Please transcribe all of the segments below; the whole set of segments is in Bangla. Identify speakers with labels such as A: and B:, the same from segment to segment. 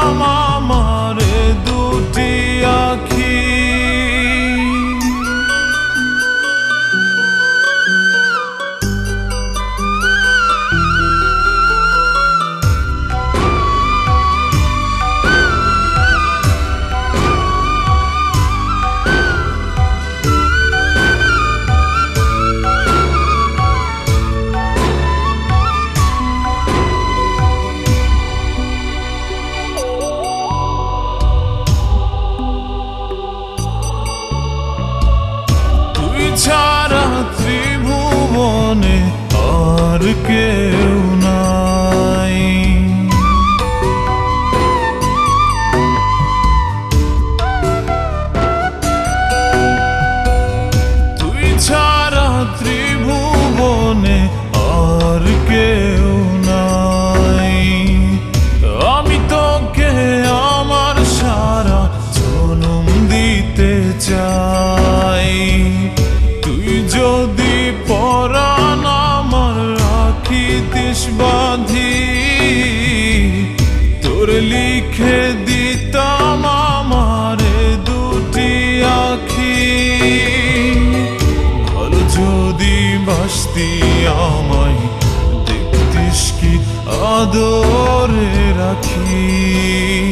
A: আমার লিখে দিতাম আমারে দুটি আখি। ভালো বাসতি আমায় দেখতিস কি আদরে রাখি।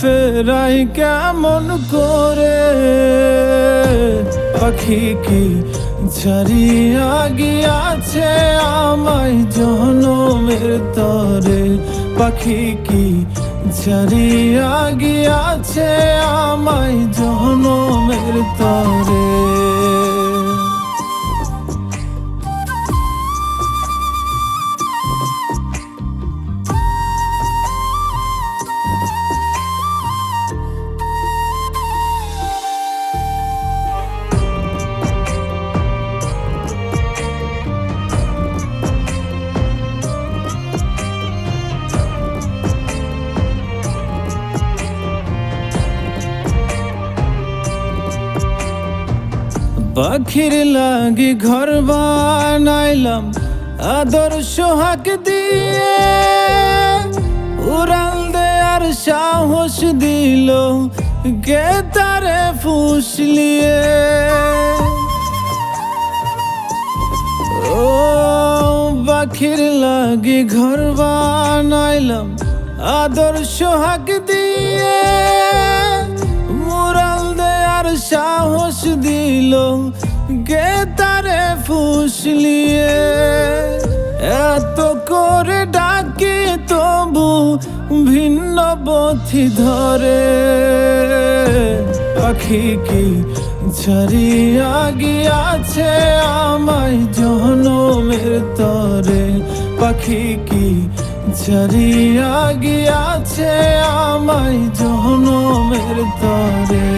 B: ফেরাই কেমন করে? পাখি কি ছাড়িয়া গিয়াছে আমায় জনমের তরে। পাখি কি ছাড়িয়া গিয়াছে আমায় জনমের তরে। পাখির লাগি ঘর বানাইলাম আদর সোহাগ দিয়ে। উড়াল দেয়ার সাহস দিল কে তারে ফুসলিয়ে ও পাখির লাগি ঘর বানাইলাম আদর সোহাগ দিয়ে। ফুসলিয়ে এত করে ডাকি তবু ভিন্ন পথি ধরে। পাখি কি ছাড়িয়া গিয়াছে আমায় জনমের তরে? পাখি কি ছাড়িয়া গিয়াছে আমায় জনমের তরে?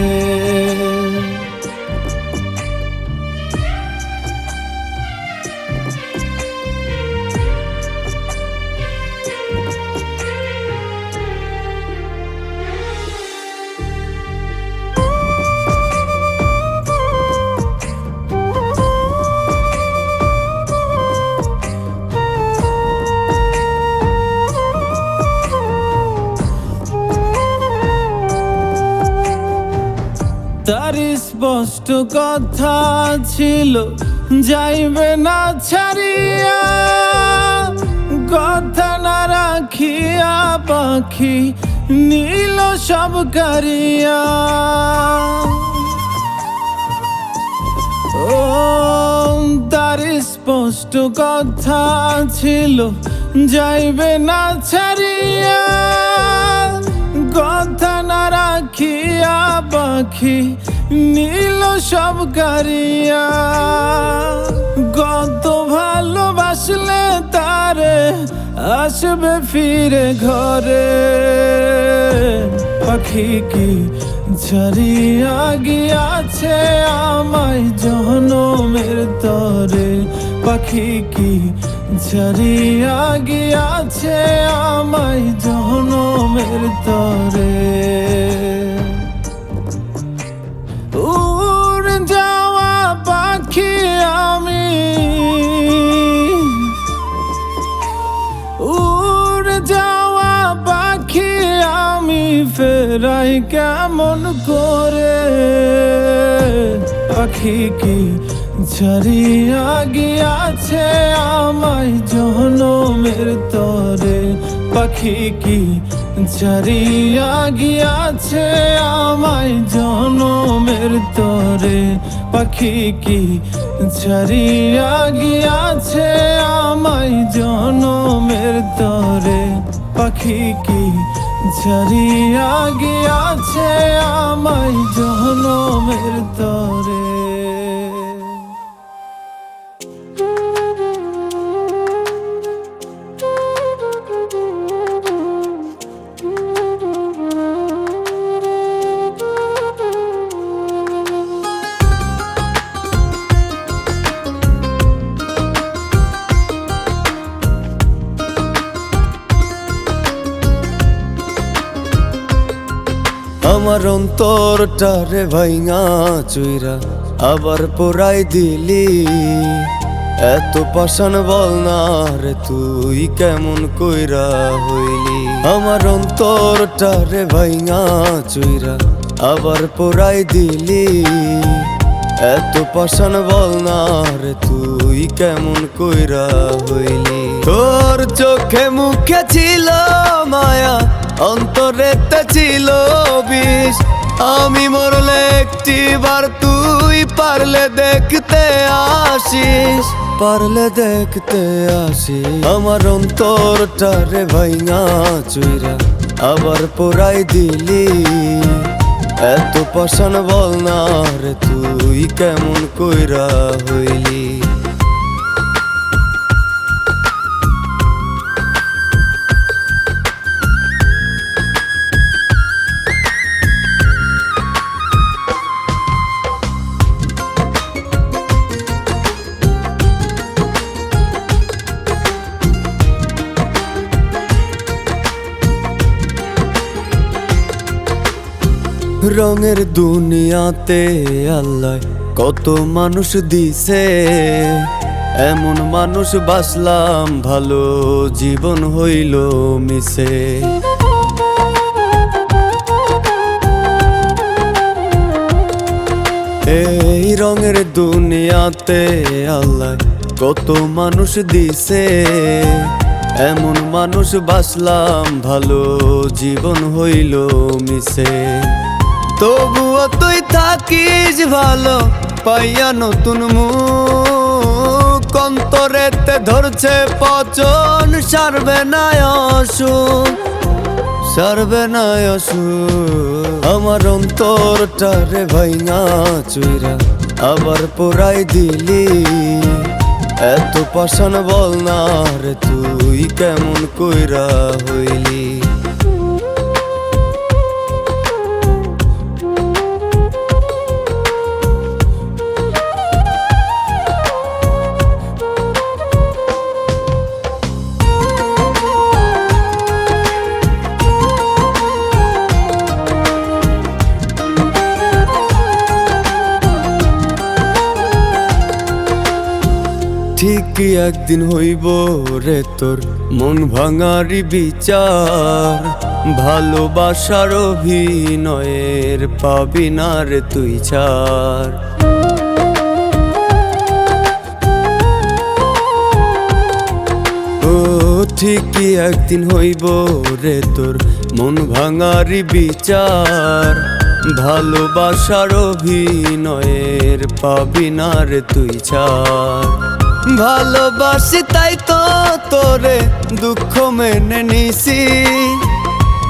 B: তার স্পষ্ট কথা ছিল, যাইবে না ছাড়িয়া, কথা না রাখিয়া পাখি নীল সব কারিয়া। তার স্পষ্ট কথা ছিল, যাইবে না ছাড়িয়া, কথা রাখিয়া পাখি, নীল সব কারিয়া। গত ভালোবাসলে তারে আসবে ফিরে ঘরে। পাখি কি ছাড়িয়া গিয়াছে আমায় জনমের তরে? পাখি কি ছাড়িয়া গিয়াছে আমায় জনমের তরে? উড়ে যাওয়া পাখি আমি, উড়ে যাওয়া পাখি আমি ফেরাই কেমন করে? পাখি কি ছাড়িয়া গিয়াছে আমায় জনমের তরে। পাখি কি ছাড়িয়া গিয়াছে আমায় জনমের তরে।
A: পাখি কি ছাড়িয়া গিয়াছে আমায় জনমের তরে। পাখি কি ছাড়িয়া গিয়াছে আমায় জনমের তরে।
C: অন্তরটারে ভাইঙা চুইরা আবার পোড়াই দিলি। এত পাষাণ বল না রে, তুই কেমন কইরা হইলি? আমার অন্তরটারে ভাইঙা চুইরা আবার পোড়াই দিলি। এত পাষাণ বল না রে, তুই কেমন কইরা হইলি? তোর চোখে মুখে ছিল মায়া অন্তরে অন্তরেতে ছিল বিষ। আমি মরলে একটি বার তুই পারলে দেখতে আসিস। পারলে দেখতে আসিস। আমার অন্তরটারে ভাইঙা চুইরা আবার পোড়াই দিলি। এত পাষাণ বল না রে তুই কেমন কইরা হইলি? রঙের দুনিয়াতে আল্লাহ কত মানুষ দিছে। এমন মানুষ বাসলাম, ভালো জীবন হইল মিশে এই রঙের দুনিয়াতে আল্লাহ কত মানুষ দিছে। এমন মানুষ বাসলাম, ভালো জীবন হইল মিশে তবুও তুই থাকিস ভালো, পাইয়া নতুন মুখ। অন্তরেতে ধরছে পচন, সারবে না অসুখ, সারবে না অসুখ। আমার অন্তরটারে ভাইঙা চুইরা আবার পোড়াই দিলি। এত পাষাণ বল না রে, তুই কেমন কইরা হইলি? ঠিকই একদিন হইব রে তোর? মন ভাঙারি বিচার। ভালোবাসার অভিনয়ের পাবি না রে তুই চার ও, ঠিকই একদিন হইব রে তোর? মন ভাঙারি বিচার। ভালোবাসার অভিনয়ের পাবি না রে তুই ছাড়। ভালোবাসি, তাই তো তোরে দুঃখ মেনে নিছি।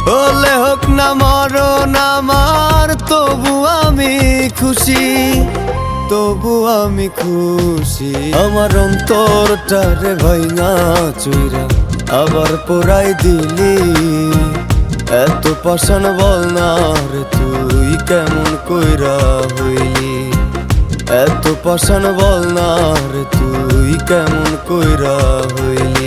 C: হলে হোক না মরণ আমার, তবু আমি খুশি, তবু আমি খুশি। আমার অন্তরটারে ভাইঙা চুইরা আবার পোড়াই দিলি। এত পাষাণ বল না রে, তুই কেমন কইরা হইলি? এত পাশান বল না রে তুই কেমন কইরা হইলি?